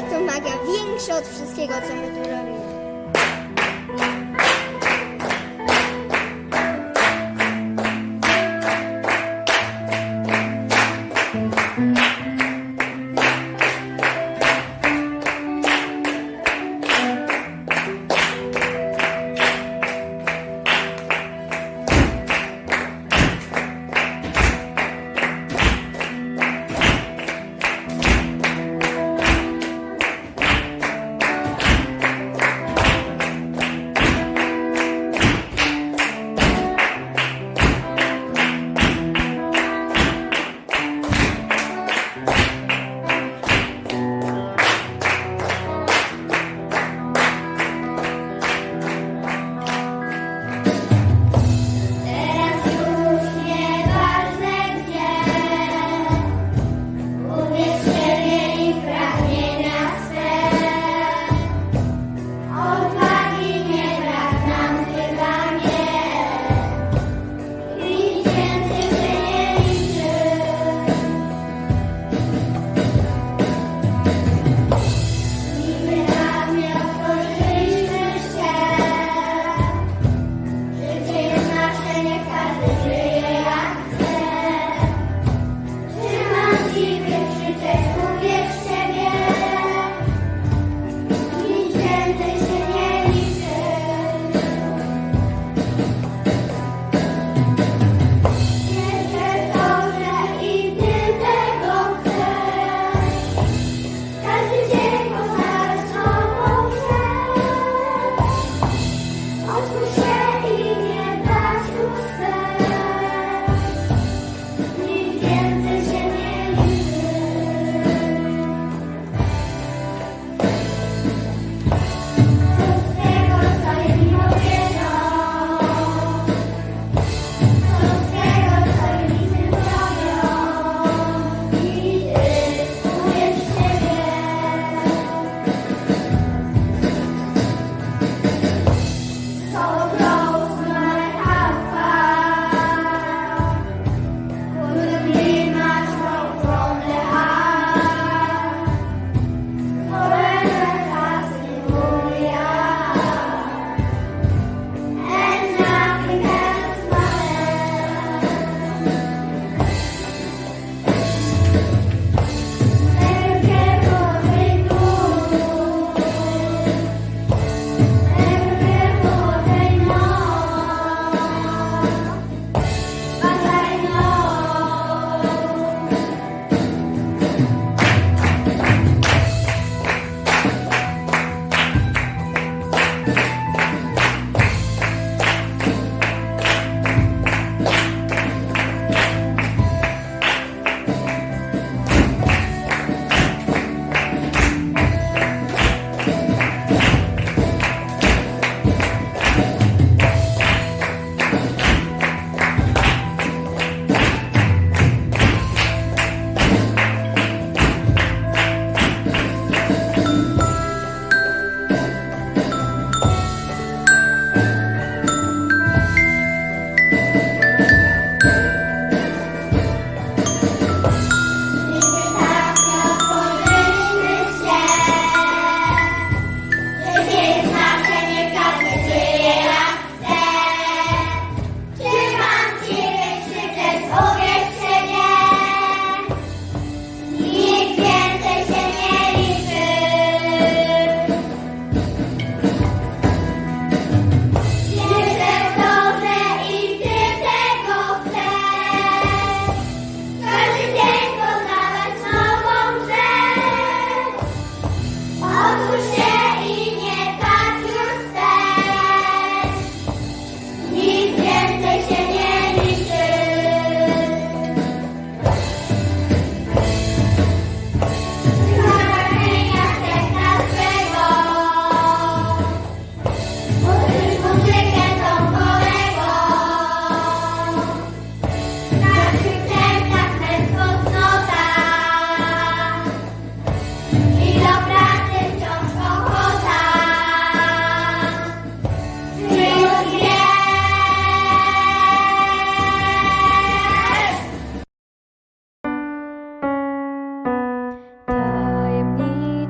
to magia większa od wszystkiego, co my tu robimy.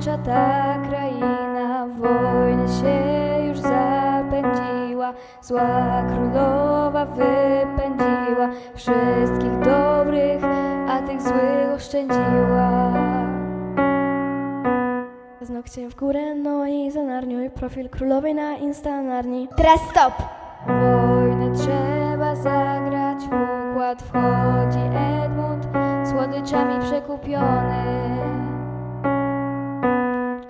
Ta kraina, w wojnie się już zapędziła, zła królowa wypędziła, wszystkich dobrych, a tych złych oszczędziła. Znokciem w górę, no i zanarniuj profil królowej na insta narni. Teraz stop! Wojnę trzeba zagrać, w układ wchodzi Edmund, słodyczami przekupiony.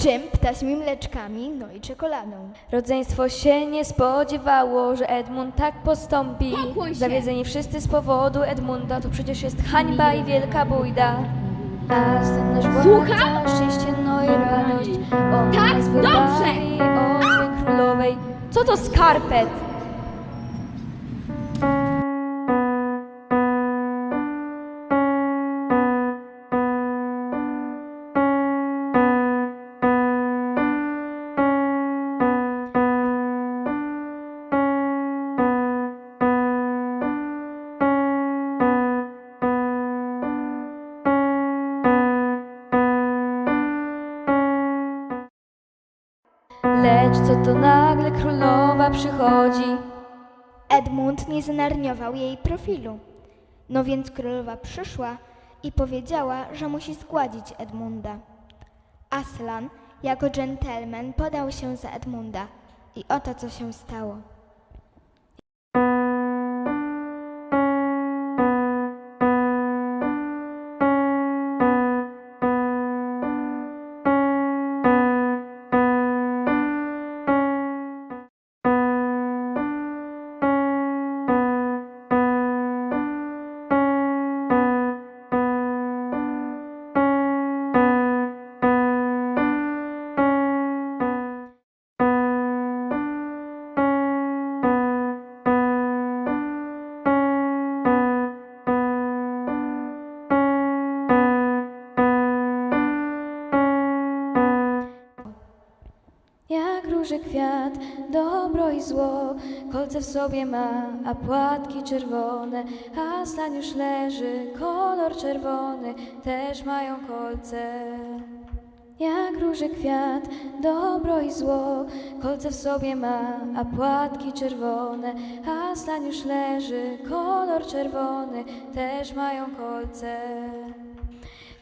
Czym? Ptasimi mleczkami, no i czekoladą. Rodzeństwo się nie spodziewało, że Edmund tak postąpi. Się. Zawiedzeni wszyscy z powodu Edmunda, to przecież jest hańba i wielka bójda. A nasz władca, szczęście no i radość, Tak, nas dobrze. złej królowej. Co to skarpet? Co to nagle królowa przychodzi? Edmund nie zanarniował jej profilu. No więc królowa przyszła i powiedziała, że musi zgładzić Edmunda. Aslan, jako dżentelmen, podał się za Edmunda. I oto co się stało. Róży kwiat, dobro i zło, kolce w sobie ma, a płatki czerwone. Aslan już leży, kolor czerwony, też mają kolce. Jak róży kwiat, dobro i zło, kolce w sobie ma, a płatki czerwone. Aslan już leży, kolor czerwony, też mają kolce.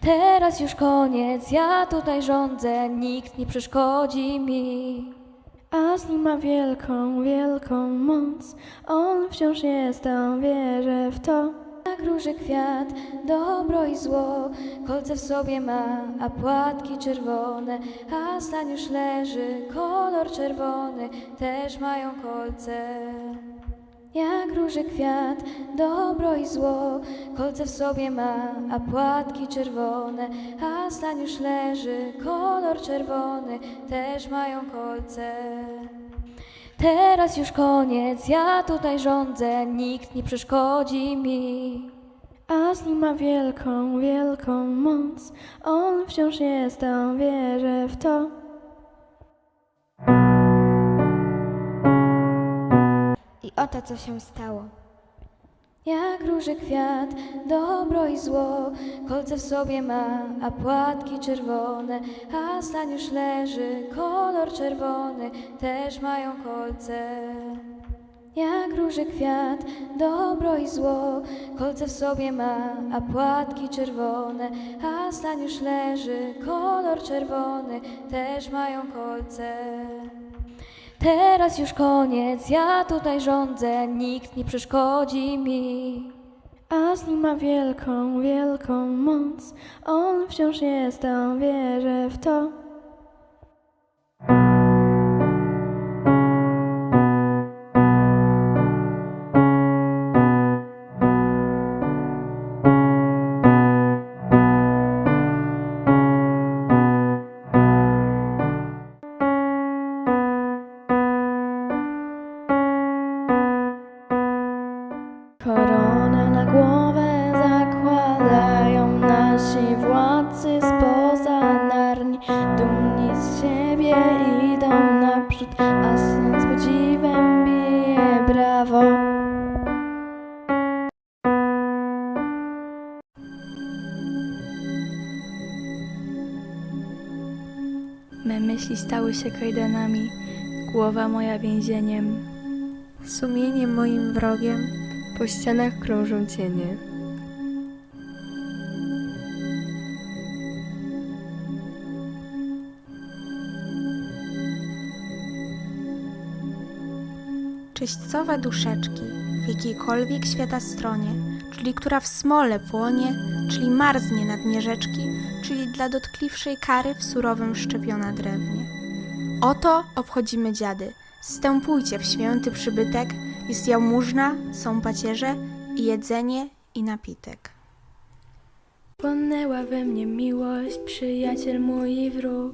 Teraz już koniec, ja tutaj rządzę, nikt nie przeszkodzi mi. Asli ma wielką, wielką moc, on wciąż jest tam, wierzę w to. Jak róży kwiat, dobro i zło, kolce w sobie ma, a płatki czerwone. Aslan już leży, kolor czerwony, też mają kolce. Jak róży kwiat, dobro i zło, kolce w sobie ma, a płatki czerwone. Aslan już leży, kolor czerwony, też mają kolce. Teraz już koniec, ja tutaj rządzę, nikt nie przeszkodzi mi. Asli ma wielką, wielką moc, on wciąż jest tam, wierzę w to. I oto co się stało. Jak róży kwiat, dobro i zło, kolce w sobie ma, a płatki czerwone. Aslan już leży, kolor czerwony, też mają kolce. Jak róży kwiat, dobro i zło, kolce w sobie ma, a płatki czerwone. Aslan już leży, kolor czerwony, też mają kolce. Teraz już koniec, ja tutaj rządzę, nikt nie przeszkodzi mi. Asli ma wielką, wielką moc, on wciąż jest tam, wierzę w to. Stały się kajdanami, głowa moja więzieniem. Sumienie moim wrogiem. Po ścianach krążą cienie. Czyśćcowe duszeczki w jakiejkolwiek świata stronie, czyli która w smole płonie, czyli marznie na dnie rzeczki, czyli dla dotkliwszej kary w surowym szczepiona drewnie. Oto obchodzimy dziady. Stępujcie w święty przybytek, jest jałmużna, są pacierze i jedzenie i napitek. Płonęła we mnie miłość, przyjaciel mój i wróg.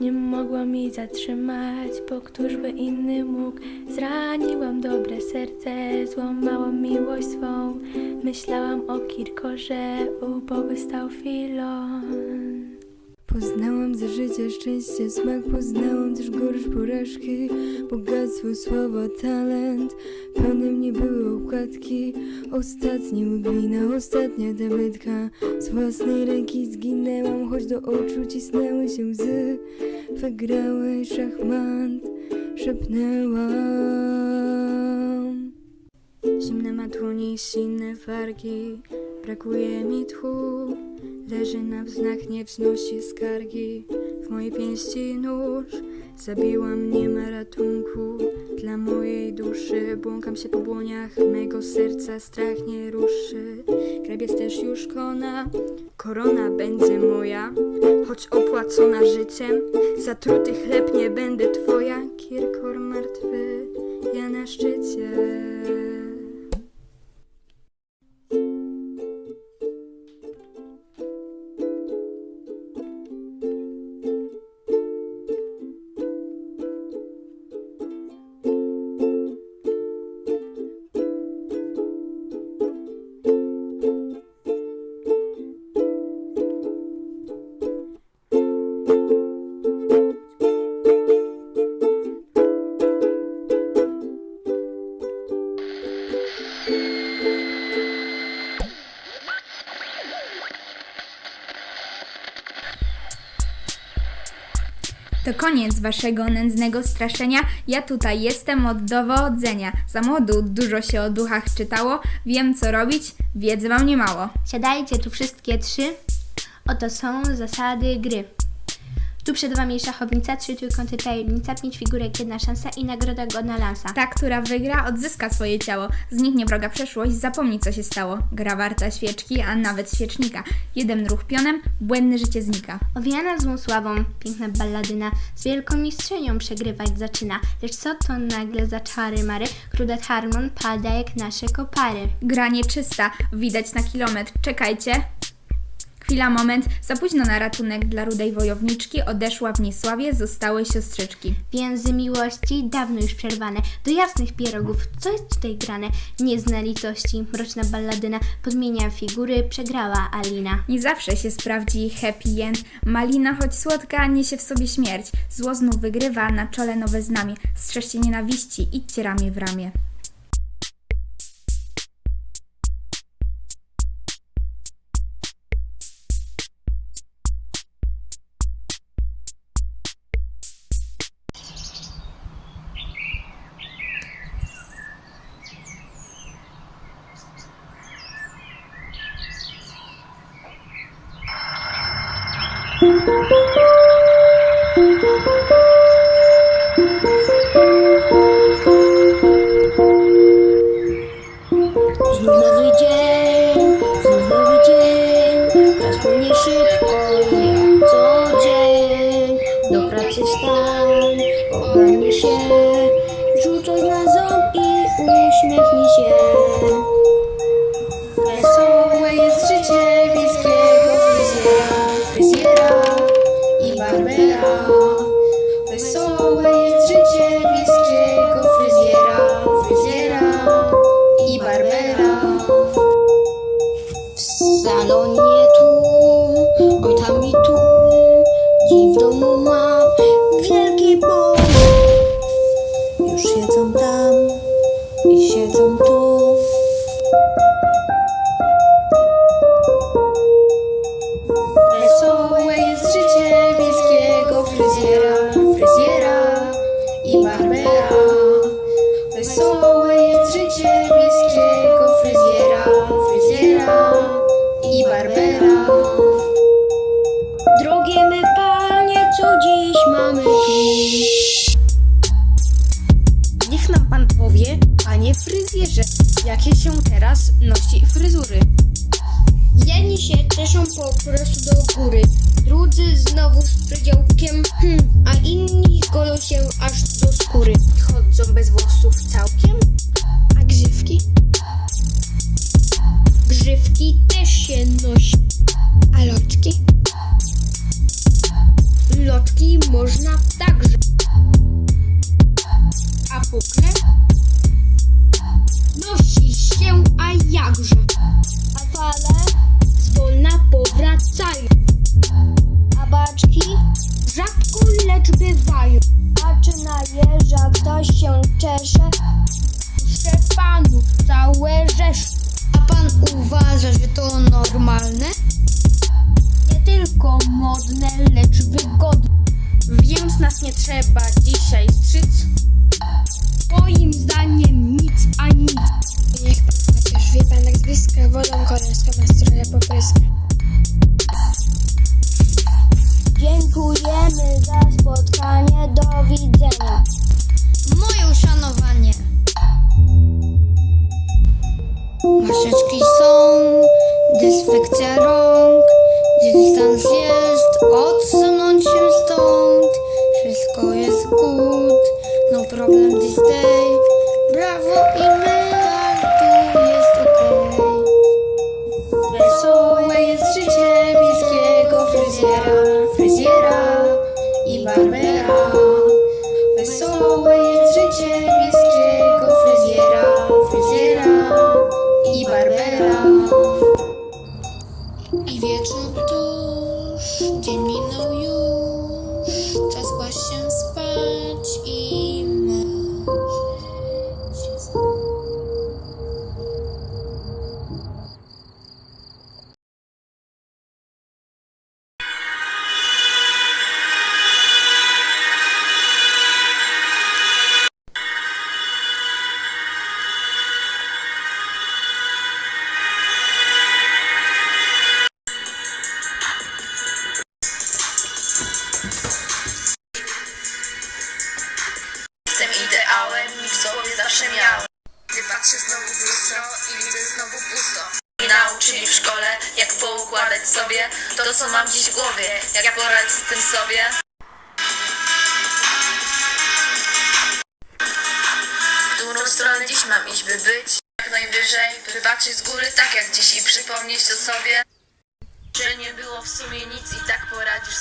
Nie mogła mi zatrzymać, bo któż by inny mógł. Zraniłam dobre serce, złamałam miłość swą. Myślałam o Kirkorze, uboby stał Filon. Poznałam za życia szczęście, smak, poznałam też gorycz porażki, bogactwo, sława, talent, pełne mnie były układki, ostatni łyk wina, ostatnia tabletka, z własnej ręki zginęłam, choć do oczu cisnęły się łzy, wygrałeś szachmat, szepnęłam. Zimne ma dłonie i silne wargi, brakuje mi tchu. Leży na wznak, nie wznosi skargi. W mojej pięści nóż zabiłam, nie ma ratunku. Dla mojej duszy błąkam się po błoniach mego serca, strach nie ruszy. Grab jest też już kona, korona będzie moja, choć opłacona życiem. Zatruty chleb nie będę twoja, Kierkor martwy, ja na szczycie. To koniec waszego nędznego straszenia. Ja tutaj jestem od dowodzenia. Za młodu dużo się o duchach czytało. Wiem co robić, wiedzy wam nie mało. Siadajcie tu wszystkie trzy. Oto są zasady gry. Tu przed Wami szachownica, trzy trójkąty tajemnica, pięć figurek, jedna szansa i nagroda godna lansa. Ta, która wygra, odzyska swoje ciało. Zniknie wroga przeszłość, zapomni co się stało. Gra warta świeczki, a nawet świecznika. Jeden ruch pionem, błędne życie znika. Owiana złą sławą, piękna balladyna, z wielką mistrzynią przegrywać zaczyna. Lecz co to nagle za czary mary, krudet harmon pada jak nasze kopary. Gra nieczysta, widać na kilometr. Czekajcie. Chwila, moment. Za późno na ratunek dla rudej wojowniczki. Odeszła w niesławie, zostały siostrzyczki. Więzy miłości dawno już przerwane, do jasnych pierogów, co jest tutaj grane? Nie zna litości, mroczna balladyna, podmienia figury, przegrała Alina. Nie zawsze się sprawdzi happy end. Malina, choć słodka, niesie w sobie śmierć. Zło znów wygrywa, na czole nowe znamie. Strzeżcie nienawiści, idźcie ramię w ramię. Znów jakie się teraz nosi fryzury? Jedni się czeszą po prostu do góry, drudzy znowu z przedziałkiem, hmm, a inni golą się aż do A czy na jeża ktoś się czesze? Szczepanu całe rzesze. A pan uważa, że to normalne? Nie tylko modne, lecz wygodne. Więc nas nie trzeba dzisiaj strzyc. Moim zdaniem nic a nic. Niech pan chociaż wie pan jak z bliska wodą koleżka nastroja popryska. Dziękujemy za spotkanie. Do widzenia. Moje uszanowanie. Maseczki są, dezynfekcja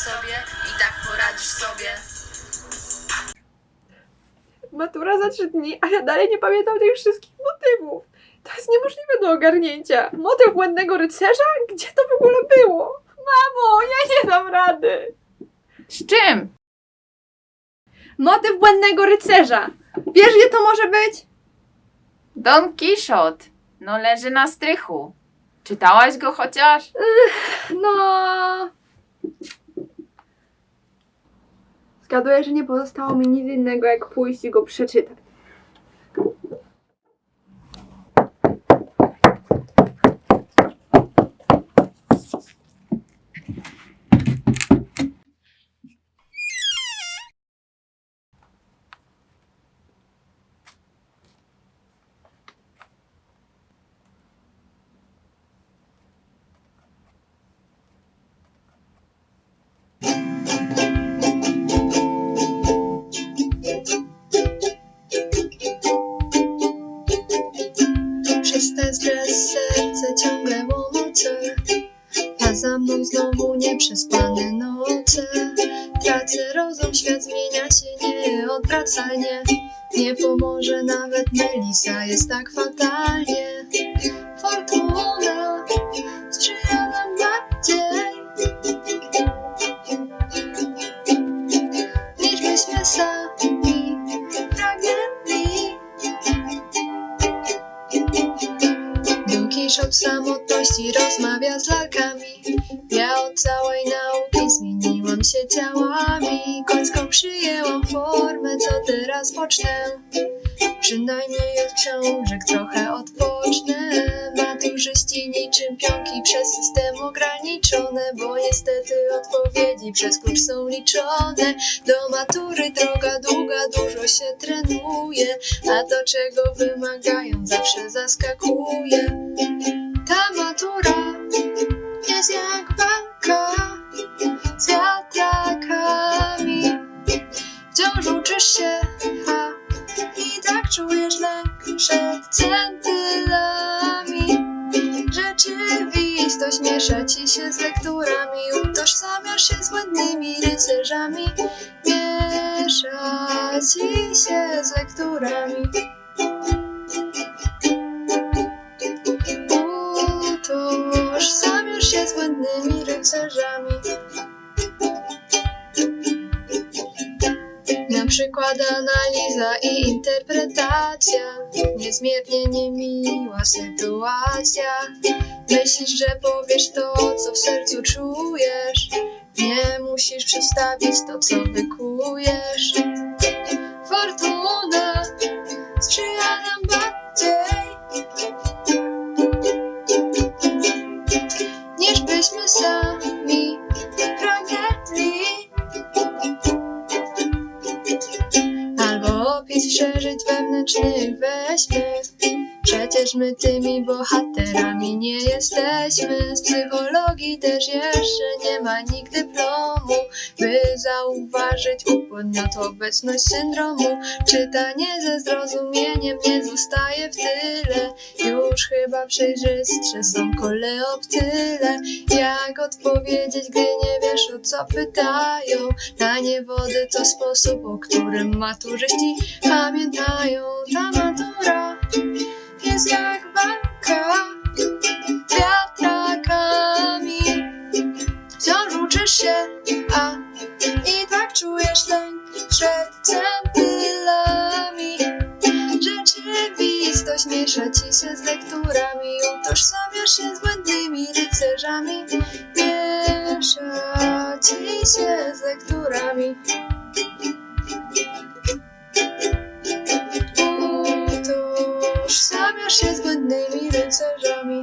sobie, i tak poradzisz sobie. Matura za trzy dni, a ja dalej nie pamiętam tych wszystkich motywów. To jest niemożliwe do ogarnięcia. Motyw błędnego rycerza? Gdzie to w ogóle było? Mamo, ja nie dam rady. Z czym? Motyw błędnego rycerza. Wiesz, gdzie to może być? Don Quixote. No leży na strychu. Czytałaś go chociaż? No. Zgaduję, że nie pozostało mi nic innego, jak pójść i go przeczytać. Nieodwracalnie Nie pomoże nawet Melisa, jest tak fatalnie. Fortuna sprzyja nam bardziej. Niż byśmy sami pragnęli Don Kiszot w samotności rozmawia z czego wymagają zawsze zaskakuje. Ta matura jest jak walka z wiatrakami. Wciąż uczysz się, a i tak czujesz lęk przed centylami. Rzeczywistość miesza ci się z lekturami, utożsamiasz się z błędnymi rycerzami. Miesza ci się z lekturami. Utożsamiasz się z błędnymi rycerzami. Na przykład analiza i interpretacja, niezmiernie niemiła sytuacja. Myślisz, że powiesz to, co w sercu czujesz. Nie musisz przedstawić to, co wykujesz. Fortuna sprzyja nam bardziej, niż byśmy sami przeżyć wewnętrznych weźmy. Przecież my tymi bohaterami nie jesteśmy. Z psychologii też jeszcze nie ma nikt dyplomu, by zauważyć u podmiotu obecność syndromu. Czytanie ze zrozumieniem nie zostaje w tyle. Już chyba przejrzystsze są koleoptyle. Jak odpowiedzieć, gdy nie wiesz o co pytają? Na niewody to sposób, o którym maturzyści pamiętają. Ta matura jest jak walka z wiatrakami. Wciąż uczysz się, a i tak czujesz lęk przed centylami. Rzeczywistość miesza ci się z lekturami, utożsamiasz się z błędnymi rycerzami. Miesza ci się z lekturami. Utożsamiasz się z błędnymi rycerzami.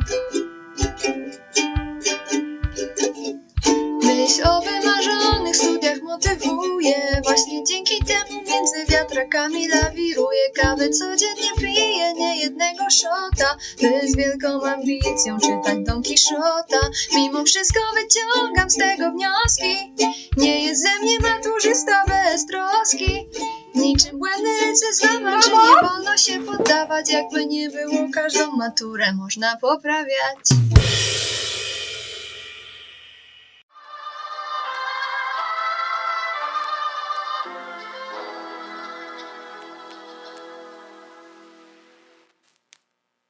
Myśl o wymarzonych studiach motywuje. Właśnie dzięki temu między wiatrakami lawiruje. Kawy codziennie piję niejednego szota. By z wielką ambicją czytać Don Quixota Mimo wszystko wyciągam z tego wnioski. Nie jest ze mnie maturzysta bez troski Niczym błędny rycerz zamaczy Nie wolno się poddawać? Jakby nie było każdą maturę można poprawiać